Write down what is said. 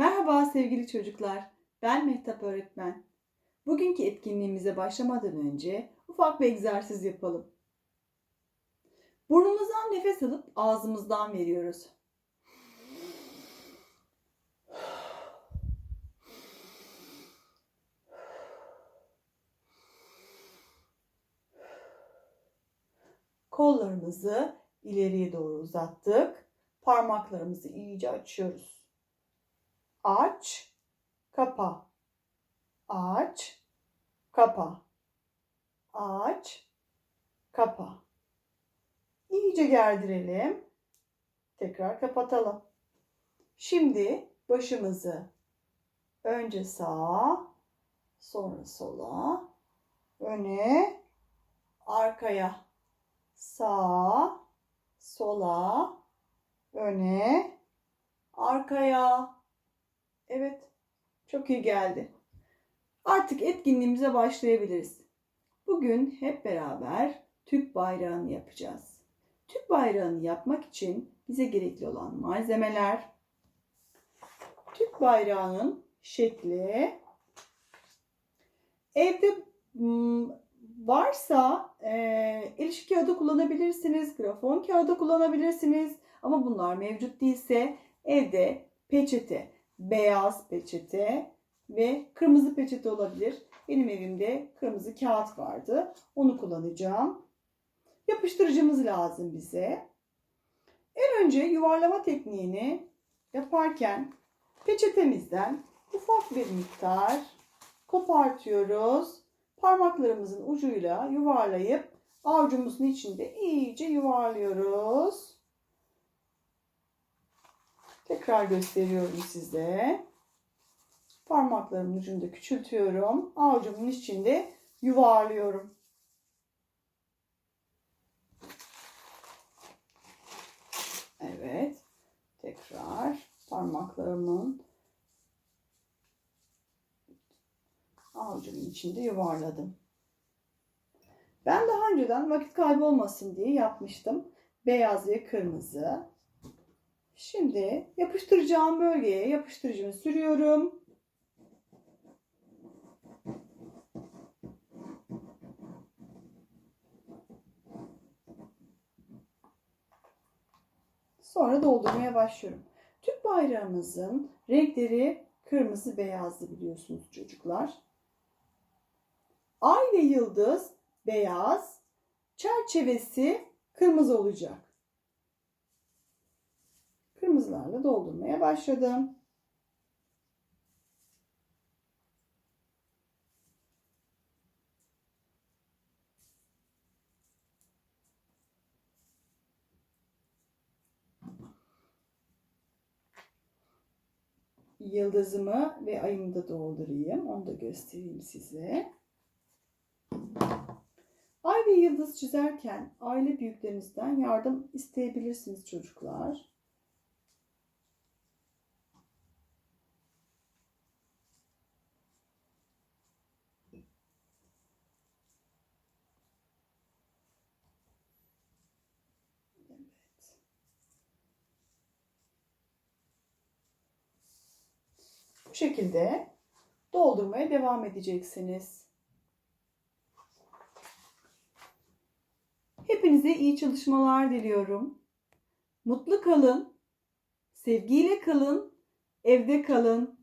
Merhaba sevgili çocuklar. Ben Mehtap öğretmen. Bugünkü etkinliğimize başlamadan önce ufak bir egzersiz yapalım. Burnumuzdan nefes alıp ağzımızdan veriyoruz. Kollarımızı ileriye doğru uzattık. Parmaklarımızı iyice açıyoruz. Aç, kapa. Aç, kapa. Aç, kapa. İyice gerdirelim. Tekrar kapatalım. Şimdi başımızı önce sağa, sonra sola, öne, arkaya, sağa, sola, öne, arkaya. Evet, çok iyi geldi. Artık etkinliğimize başlayabiliriz. Bugün hep beraber Türk bayrağını yapacağız. Türk bayrağını yapmak için bize gerekli olan malzemeler Türk bayrağının şekli evde hmm, varsa e, el işi kağıdı kullanabilirsiniz, grafon kağıdı kullanabilirsiniz ama bunlar mevcut değilse evde peçete, beyaz peçete ve kırmızı peçete olabilir. Benim evimde kırmızı kağıt vardı. Onu kullanacağım. Yapıştırıcımız lazım bize. En önce yuvarlama tekniğini yaparken peçetemizden ufak bir miktar kopartıyoruz. Parmaklarımızın ucuyla yuvarlayıp avucumuzun içinde iyice yuvarlıyoruz. Tekrar gösteriyorum size. Parmaklarımın ucunda küçültüyorum. Avucumun içinde yuvarlıyorum. Evet. Tekrar parmaklarımın avucumun içinde yuvarladım. Ben daha önceden vakit kaybı olmasın diye yapmıştım. Beyaz ve kırmızı. Şimdi yapıştıracağım bölgeye yapıştırıcımı sürüyorum. Sonra doldurmaya başlıyorum. Türk bayrağımızın renkleri kırmızı beyazlı biliyorsunuz çocuklar. Ay ve yıldız beyaz, çerçevesi kırmızı olacak. Kırmızılarla doldurmaya başladım. Yıldızımı ve ayımı da doldurayım. Onu da göstereyim size. Ay ve yıldız çizerken aile büyüklerinizden yardım isteyebilirsiniz çocuklar. Bu şekilde doldurmaya devam edeceksiniz. Hepinize iyi çalışmalar diliyorum. Mutlu kalın, sevgiyle kalın, evde kalın.